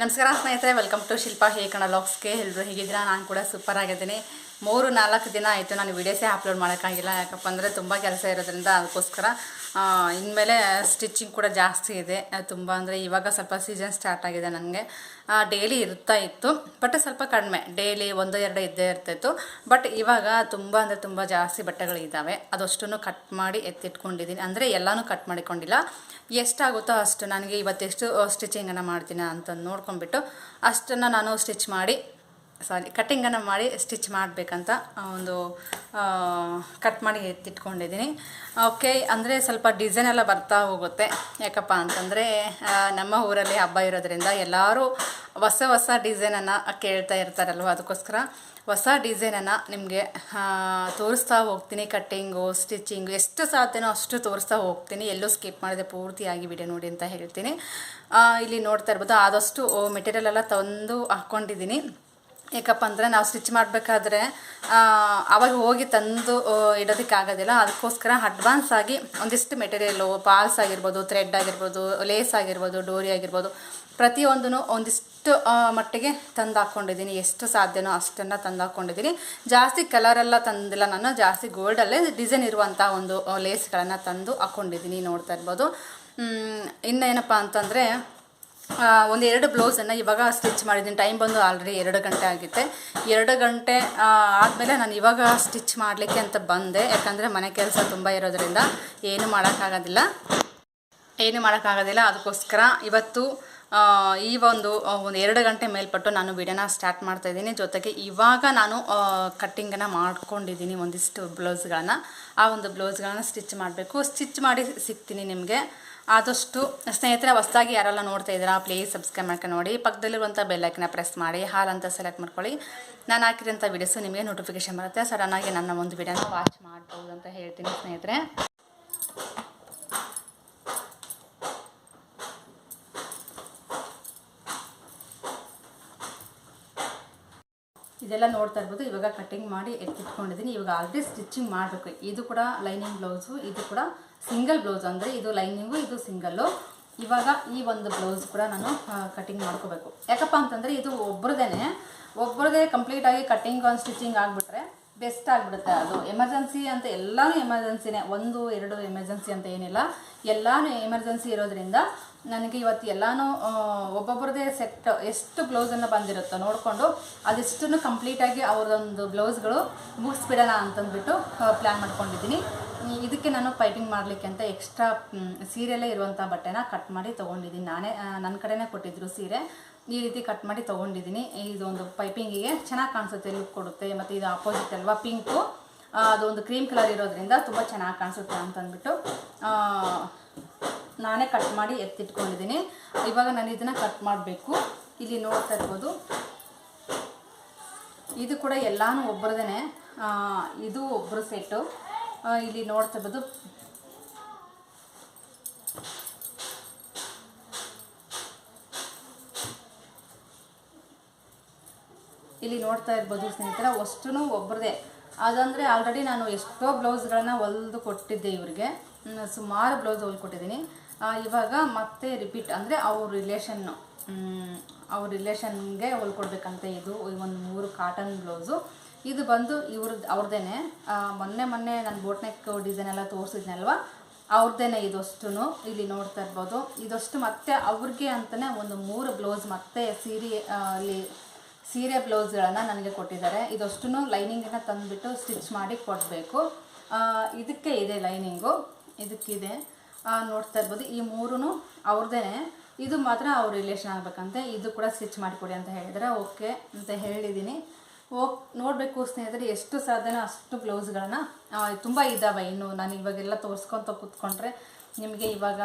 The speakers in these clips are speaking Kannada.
ನಮಸ್ಕಾರ ಸ್ನೇಹಿತರೆ ವೆಲ್ಕಮ್ ಟು ಶಿಲ್ಪಾ ಹೇಕಣ ಲಾಕ್ಸ್ಗೆ ಎಲ್ಲರೂ ಹೇಗಿದ್ದೀರಾ? ನಾನು ಕೂಡ ಸೂಪರ್ ಆಗಿದ್ದೀನಿ. ಮೂರು ನಾಲ್ಕು ದಿನ ಆಯಿತು ನಾನು ವೀಡಿಯೋಸೇ ಅಪ್ಲೋಡ್ ಮಾಡೋಕ್ಕಾಗಿಲ್ಲ ಯಾಕಪ್ಪ ಅಂದರೆ ತುಂಬ ಕೆಲಸ ಇರೋದ್ರಿಂದ ಅದಕ್ಕೋಸ್ಕರ ಇನ್ಮೇಲೆ ಸ್ಟಿಚಿಂಗ್ ಕೂಡ ಜಾಸ್ತಿ ಇದೆ. ತುಂಬ ಅಂದರೆ ಇವಾಗ ಸ್ವಲ್ಪ ಸೀಸನ್ ಸ್ಟಾರ್ಟ್ ಆಗಿದೆ ನನಗೆ ಡೈಲಿ ಇರ್ತಾ ಇತ್ತು. ಬಟ್ ಸ್ವಲ್ಪ ಕಡಿಮೆ. ಡೈಲಿ ಒಂದು, ಎರಡು ಇದ್ದೇ ಇರ್ತಾಯಿತ್ತು ಬಟ್ ಇವಾಗ ತುಂಬ ಅಂದರೆ ತುಂಬ ಜಾಸ್ತಿ ಬಟ್ಟೆಗಳಿದ್ದಾವೆ ಅದಷ್ಟನ್ನು ಕಟ್ ಮಾಡಿ ಎತ್ತಿಟ್ಕೊಂಡಿದ್ದೀನಿ ಅಂದರೆ ಎಲ್ಲನೂ ಕಟ್ ಮಾಡಿಕೊಂಡಿಲ್ಲ. ಎಷ್ಟಾಗುತ್ತೋ ಅಷ್ಟು. ನನಗೆ ಇವತ್ತೆಷ್ಟು ಸ್ಟಿಚಿಂಗನ್ನು ಮಾಡ್ತೀನಿ ಅಂತ ನೋಡ್ಕೊಂಡ್ಬಿಟ್ಟು ಅಷ್ಟನ್ನು ನಾನು ಸ್ಟಿಚ್ ಮಾಡಿ ಸಾರಿ ಕಟ್ಟಿಂಗನ್ನು ಮಾಡಿ ಸ್ಟಿಚ್ ಮಾಡಬೇಕಂತ ಒಂದು ಕಟ್ ಮಾಡಿ ಎತ್ತಿಟ್ಕೊಂಡಿದ್ದೀನಿ. ಓಕೆ ಅಂದರೆ ಸ್ವಲ್ಪ ಡಿಸೈನ್ ಎಲ್ಲ ಬರ್ತಾ ಹೋಗುತ್ತೆ. ಯಾಕಪ್ಪ ಅಂತಂದರೆ ನಮ್ಮ ಊರಲ್ಲಿ ಹಬ್ಬ ಇರೋದ್ರಿಂದ ಎಲ್ಲರೂ ಹೊಸ ಹೊಸ ಡಿಸೈನನ್ನು ಕೇಳ್ತಾ ಇರ್ತಾರಲ್ವ ಅದಕ್ಕೋಸ್ಕರ ಹೊಸ ಡಿಸೈನನ್ನು ನಿಮಗೆ ತೋರಿಸ್ತಾ ಹೋಗ್ತೀನಿ. ಕಟ್ಟಿಂಗು ಸ್ಟಿಚಿಂಗು ಎಷ್ಟು ಸಾಧ್ಯನೋ ಅಷ್ಟು ತೋರಿಸ್ತಾ ಹೋಗ್ತೀನಿ. ಎಲ್ಲೂ ಸ್ಕಿಪ್ ಮಾಡಿದೆ ಪೂರ್ತಿಯಾಗಿ ವಿಡಿಯೋ ನೋಡಿ ಅಂತ ಹೇಳ್ತೀನಿ. ಇಲ್ಲಿ ನೋಡ್ತಾ ಇರ್ಬೋದು, ಆದಷ್ಟು ಮೆಟೀರಿಯಲ್ ಎಲ್ಲ ತಂದು ಹಾಕ್ಕೊಂಡಿದ್ದೀನಿ ಯಾಕಪ್ಪ ಅಂದರೆ ನಾವು ಸ್ಟಿಚ್ ಮಾಡಬೇಕಾದ್ರೆ ಅವಾಗ ಹೋಗಿ ತಂದು ಇಡೋದಕ್ಕೆ ಇಡೋದಕ್ಕಾಗೋದಿಲ್ಲ. ಅದಕ್ಕೋಸ್ಕರ ಅಡ್ವಾನ್ಸ್ ಆಗಿ ಒಂದಿಷ್ಟು ಮೆಟೀರಿಯಲ್ಲು ಪಾಲ್ಸ್ ಆಗಿರ್ಬೋದು ಥ್ರೆಡ್ ಆಗಿರ್ಬೋದು ಲೇಸ್ ಆಗಿರ್ಬೋದು, ಡೋರಿ ಆಗಿರ್ಬೋದು ಪ್ರತಿಯೊಂದೂ ಒಂದಿಷ್ಟು ಮಟ್ಟಿಗೆ ತಂದು ಹಾಕ್ಕೊಂಡಿದ್ದೀನಿ ಎಷ್ಟು ಸಾಧ್ಯನೋ ಅಷ್ಟನ್ನು ತಂದು ಹಾಕ್ಕೊಂಡಿದ್ದೀನಿ ಜಾಸ್ತಿ ಕಲರೆಲ್ಲ ತಂದಿಲ್ಲ ನಾನು. ಜಾಸ್ತಿ ಗೋಲ್ಡಲ್ಲೇ ಡಿಸೈನ್ ಇರುವಂಥ ಒಂದು ಲೇಸ್ಗಳನ್ನು ತಂದು ಹಾಕ್ಕೊಂಡಿದ್ದೀನಿ ನೋಡ್ತಾ ಇರ್ಬೋದು. ಇನ್ನೇನಪ್ಪ ಅಂತಂದರೆ ಒಂದು ಎರಡು ಬ್ಲೌಸನ್ನು ಇವಾಗ ಸ್ಟಿಚ್ ಮಾಡಿದ್ದೀನಿ. ಟೈಮ್ ಬಂದು ಆಲ್ರೆಡಿ ಎರಡು ಗಂಟೆ ಆಗಿತ್ತೆ ಎರಡು ಗಂಟೆ ಆದಮೇಲೆ ನಾನು ಇವಾಗ ಸ್ಟಿಚ್ ಮಾಡಲಿಕ್ಕೆ ಅಂತ ಬಂದೆ. ಯಾಕಂದರೆ ಮನೆ ಕೆಲಸ ತುಂಬ ಇರೋದರಿಂದ ಏನು ಮಾಡೋಕ್ಕಾಗೋದಿಲ್ಲ. ಏನು ಮಾಡೋಕ್ಕಾಗೋದಿಲ್ಲ. ಅದಕ್ಕೋಸ್ಕರ ಇವತ್ತು ಈ ಒಂದು ಒಂದು ಎರಡು ಗಂಟೆ ಮೇಲ್ಪಟ್ಟು ನಾನು ವಿಡಿಯೋನ ಸ್ಟಾರ್ಟ್ ಮಾಡ್ತಾ ಇದ್ದೀನಿ. ಜೊತೆಗೆ ಇವಾಗ ನಾನು ಕಟ್ಟಿಂಗನ್ನು ಮಾಡ್ಕೊಂಡಿದ್ದೀನಿ ಒಂದಿಷ್ಟು ಬ್ಲೌಸ್ಗಳನ್ನು ಆ ಒಂದು ಬ್ಲೌಸ್ಗಳನ್ನ ಸ್ಟಿಚ್ ಮಾಡಬೇಕು. ಸ್ಟಿಚ್ ಮಾಡಿ ಸಿಗ್ತೀನಿ ನಿಮಗೆ. ಆದಷ್ಟು ಸ್ನೇಹಿತರೆ, ಹೊಸ್ದಾಗಿ ಯಾರೆಲ್ಲ ನೋಡ್ತಾ ಇದ್ದೀರಾ ಪ್ಲೀಸ್ ಸಬ್ಸ್ಕ್ರೈಬ್ ಮಾಡ್ಕೊಂಡು ನೋಡಿ. ಪಕ್ಕದಲ್ಲಿರುವಂಥ ಬೆಲ್ಲೈಕನ್ನ ಪ್ರೆಸ್ ಮಾಡಿ, ಹಾಲು ಅಂತ ಸೆಲೆಕ್ಟ್ ಮಾಡ್ಕೊಳ್ಳಿ. ನಾನು ಹಾಕಿರೋಂಥ ವಿಡಿಯೋಸು ನಿಮಗೆ ನೋಟಿಫಿಕೇಷನ್ ಬರುತ್ತೆ. ಸಡನ್ನಾಗಿ ನನ್ನ ಒಂದು ವಿಡಿಯೋನ ವಾಚ್ ಮಾಡ್ಬೋದು ಅಂತ ಹೇಳ್ತೀನಿ ಸ್ನೇಹಿತರೆ. ಇದೆಲ್ಲ ನೋಡ್ತಾ ಇರ್ಬೋದು. ಇವಾಗ ಕಟ್ಟಿಂಗ್ ಮಾಡಿ ಎತ್ತಿಟ್ಕೊಂಡಿದ್ದೀನಿ ಇವಾಗ ಆಲ್ರೆಡಿ ಸ್ಟಿಚಿಂಗ್ ಮಾಡಬೇಕು. ಇದು ಕೂಡ ಲೈನಿಂಗ್ ಬ್ಲೌಸು ಇದು ಕೂಡ ಸಿಂಗಲ್ ಬ್ಲೌಸ್ ಅಂದರೆ ಇದು ಲೈನಿಂಗು ಇದು ಸಿಂಗಲ್ಲು ಇವಾಗ ಈ ಒಂದು ಬ್ಲೌಸ್ ಕೂಡ ನಾನು ಕಟ್ಟಿಂಗ್ ಮಾಡ್ಕೋಬೇಕು. ಯಾಕಪ್ಪ ಅಂತಂದರೆ ಇದು ಒಬ್ರದೇ ಒಬ್ಬರದೇ ಕಂಪ್ಲೀಟಾಗಿ ಕಟ್ಟಿಂಗ್ ಒಂದು ಸ್ಟಿಚಿಂಗ್ ಆಗಿಬಿಟ್ರೆ ಬೆಸ್ಟ್ ಆಗಿಬಿಡುತ್ತೆ ಅದು. ಎಮರ್ಜೆನ್ಸಿ ಅಂತ ಎಲ್ಲನೂ ಎಮರ್ಜೆನ್ಸಿನೇ. ಒಂದು, ಎರಡು ಎಮರ್ಜೆನ್ಸಿ ಅಂತ ಏನಿಲ್ಲ. ಎಲ್ಲನೂ ಎಮರ್ಜೆನ್ಸಿ ಇರೋದ್ರಿಂದ ನನಗೆ ಇವತ್ತು ಎಲ್ಲನೂ ಒಬ್ಬೊಬ್ಬರದೇ ಸೆಟ್ ಎಷ್ಟು ಬ್ಲೌಸನ್ನು ಬಂದಿರುತ್ತೋ ನೋಡಿಕೊಂಡು ಅದಿಷ್ಟನ್ನು ಕಂಪ್ಲೀಟಾಗಿ ಅವ್ರದ್ದೊಂದು ಬ್ಲೌಸ್ಗಳು ಮುಗಿಸ್ಬಿಡೋಣ ಅಂತಂದ್ಬಿಟ್ಟು ಪ್ಲ್ಯಾನ್ ಮಾಡ್ಕೊಂಡಿದ್ದೀನಿ. ಇದಕ್ಕೆ ನಾನು ಪೈಪಿಂಗ್ ಮಾಡಲಿಕ್ಕೆ ಅಂತ ಎಕ್ಸ್ಟ್ರಾ ಸೀರೆಯಲ್ಲೇ ಇರುವಂಥ ಬಟ್ಟೆನ ಕಟ್ ಮಾಡಿ ತೊಗೊಂಡಿದ್ದೀನಿ. ನಾನೇ ನನ್ನ ಕಡೆನೇ ಕೊಟ್ಟಿದ್ರು ಸೀರೆ. ಈ ರೀತಿ ಕಟ್ ಮಾಡಿ ತೊಗೊಂಡಿದ್ದೀನಿ. ಇದೊಂದು ಪೈಪಿಂಗಿಗೆ ಚೆನ್ನಾಗಿ ಕಾಣಿಸುತ್ತೆ ಲುಕ್ ಕೊಡುತ್ತೆ. ಮತ್ತು ಇದು ಆಪೋಸಿಟ್ ಅಲ್ವಾ ಪಿಂಕು ಅದೊಂದು ಕ್ರೀಮ್ ಕಲರ್ ಇರೋದ್ರಿಂದ ತುಂಬ ಚೆನ್ನಾಗಿ ಕಾಣಿಸುತ್ತೆ ಅಂತಂದ್ಬಿಟ್ಟು ನಾನೇ ಕಟ್ ಮಾಡಿ ಎತ್ತಿಟ್ಕೊಂಡಿದ್ದೀನಿ. ಇವಾಗ ನಾನು ಇದನ್ನು ಕಟ್ ಮಾಡಬೇಕು. ಇಲ್ಲಿ ನೋಡ್ತಾ ಇರ್ಬೋದು. ಇದು ಕೂಡ ಎಲ್ಲಾನು ಒಬ್ಬರದೇ ಇದು ಒಬ್ಬರು ಸೆಟ್ಟು ಇಲ್ಲಿ ನೋಡ್ತಾ ಇರ್ಬೋದು ಇಲ್ಲಿ ನೋಡ್ತಾ ಇರ್ಬೋದು ಸ್ನೇಹಿತರ ಅಷ್ಟೂ ಒಬ್ಬರದೇ ಅದಂದರೆ ಆಲ್ರೆಡಿ ನಾನು ಎಷ್ಟೋ ಬ್ಲೌಸ್ಗಳನ್ನ ಹೊಲ್ದು ಕೊಟ್ಟಿದ್ದೆ ಇವ್ರಿಗೆ. ಸುಮಾರು ಬ್ಲೌಸ್ ಹೊಲ್ಕೊಟ್ಟಿದ್ದೀನಿ ಇವಾಗ ಮತ್ತೆ ರಿಪೀಟ್ ಅಂದರೆ ಅವ್ರ ರಿಲೇಷನ್ನು ಅವ್ರ ರಿಲೇಷನ್ಗೆ ಹೊಲ್ಕೊಡ್ಬೇಕಂತ ಇದು ಒಂದು ಮೂರು ಕಾಟನ್ ಬ್ಲೌಸು. ಇದು ಬಂದು ಇವ್ರದ್ದು ಅವ್ರದ್ದೇನೆ ಮೊನ್ನೆ ಮೊನ್ನೆ ನಾನು ಬೋಟ್ನೆಕ್ ಡಿಸೈನ್ ಎಲ್ಲ ತೋರಿಸಿದ್ನಲ್ವ ಅವ್ರದ್ದೇನೆ ಇದಷ್ಟು ಇಲ್ಲಿ ನೋಡ್ತಾ ಇರ್ಬೋದು. ಇದಷ್ಟು ಮತ್ತೆ ಅವ್ರಿಗೆ ಅಂತಲೇ ಒಂದು ಮೂರು ಬ್ಲೌಸ್ ಮತ್ತೆ ಸೀರೆ ಅಲ್ಲಿ ಸೀರೆ ಬ್ಲೌಸ್ಗಳನ್ನು ನನಗೆ ಕೊಟ್ಟಿದ್ದಾರೆ. ಇದಷ್ಟು ಲೈನಿಂಗನ್ನು ತಂದುಬಿಟ್ಟು ಸ್ಟಿಚ್ ಮಾಡಿ ಕೊಡಬೇಕು. ಇದಕ್ಕೆ ಇದೆ ಲೈನಿಂಗು ಇದಕ್ಕಿದೆ. ನೋಡ್ತಾ ಇರ್ಬೋದು. ಈ ಮೂರೂ ಅವ್ರದ್ದೇ ಇದು ಮಾತ್ರ ಅವ್ರ ರಿಲೇಷನ್ ಆಗಬೇಕಂತೆ. ಇದು ಕೂಡ ಸ್ಟಿಚ್ ಮಾಡಿಕೊಡಿ ಅಂತ ಹೇಳಿದರೆ. ಓಕೆ ಅಂತ ಹೇಳಿದ್ದೀನಿ ಹೋಗ್ ನೋಡಬೇಕು ಸ್ನೇಹಿತರೆ, ಎಷ್ಟು ಸಾಧ್ಯನೋ ಅಷ್ಟು ಬ್ಲೌಸ್ಗಳನ್ನು ತುಂಬ ಇದ್ದಾವೆ ಇನ್ನು. ನಾನು ಇವಾಗೆಲ್ಲ ತೋರಿಸ್ಕೊತ ಕೂತ್ಕೊಂಡ್ರೆ ನಿಮಗೆ ಇವಾಗ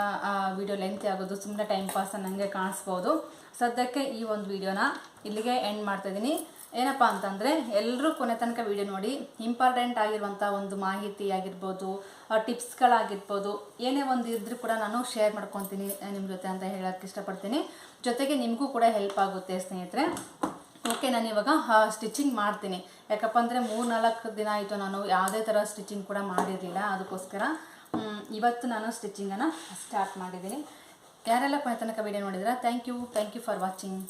ವಿಡಿಯೋ ಲೆಂತ್ ಆಗೋದು ಸುಮ್ಮನೆ ಟೈಮ್ ಪಾಸ್ ನನಗೆ ಕಾಣಿಸ್ಬೋದು. ಸದ್ಯಕ್ಕೆ ಈ ಒಂದು ವಿಡಿಯೋನ ಇಲ್ಲಿಗೆ ಎಂಡ್ ಮಾಡ್ತಾಯಿದ್ದೀನಿ ಏನಪ್ಪ ಅಂತಂದರೆ ಎಲ್ಲರೂ ಕೊನೆ ತನಕ ವಿಡಿಯೋ ನೋಡಿ ಇಂಪಾರ್ಟೆಂಟ್ ಆಗಿರುವಂಥ ಒಂದು ಮಾಹಿತಿ ಆಗಿರ್ಬೋದು ಟಿಪ್ಸ್ಗಳಾಗಿರ್ಬೋದು ಏನೇ ಒಂದು ಇದ್ರೂ ಕೂಡ ನಾನು ಶೇರ್ ಮಾಡ್ಕೊತೀನಿ ನಿಮ್ಮ ಜೊತೆ ಅಂತ ಹೇಳೋಕ್ಕೆ ಇಷ್ಟಪಡ್ತೀನಿ. ಜೊತೆಗೆ ನಿಮಗೂ ಕೂಡ ಹೆಲ್ಪ್ ಆಗುತ್ತೆ ಸ್ನೇಹಿತರೆ. ಓಕೆ ನಾನು ಇವಾಗ ಸ್ಟಿಚಿಂಗ್ ಮಾಡ್ತೀನಿ. ಯಾಕಪ್ಪ ಅಂದರೆ ಮೂರು ನಾಲ್ಕು ದಿನ ಆಯಿತು ನಾನು ಯಾವುದೇ ಥರ ಸ್ಟಿಚಿಂಗ್ ಕೂಡ ಮಾಡಿರಲಿಲ್ಲ. ಅದಕ್ಕೋಸ್ಕರ ಇವತ್ತು ನಾನು ಸ್ಟಿಚಿಂಗನ್ನು ಸ್ಟಾರ್ಟ್ ಮಾಡಿದ್ದೀನಿ. ಯಾರೆಲ್ಲ ಕೊನೆ ತನಕ ವಿಡಿಯೋ ನೋಡಿದ್ರೆ thank you thank you for watching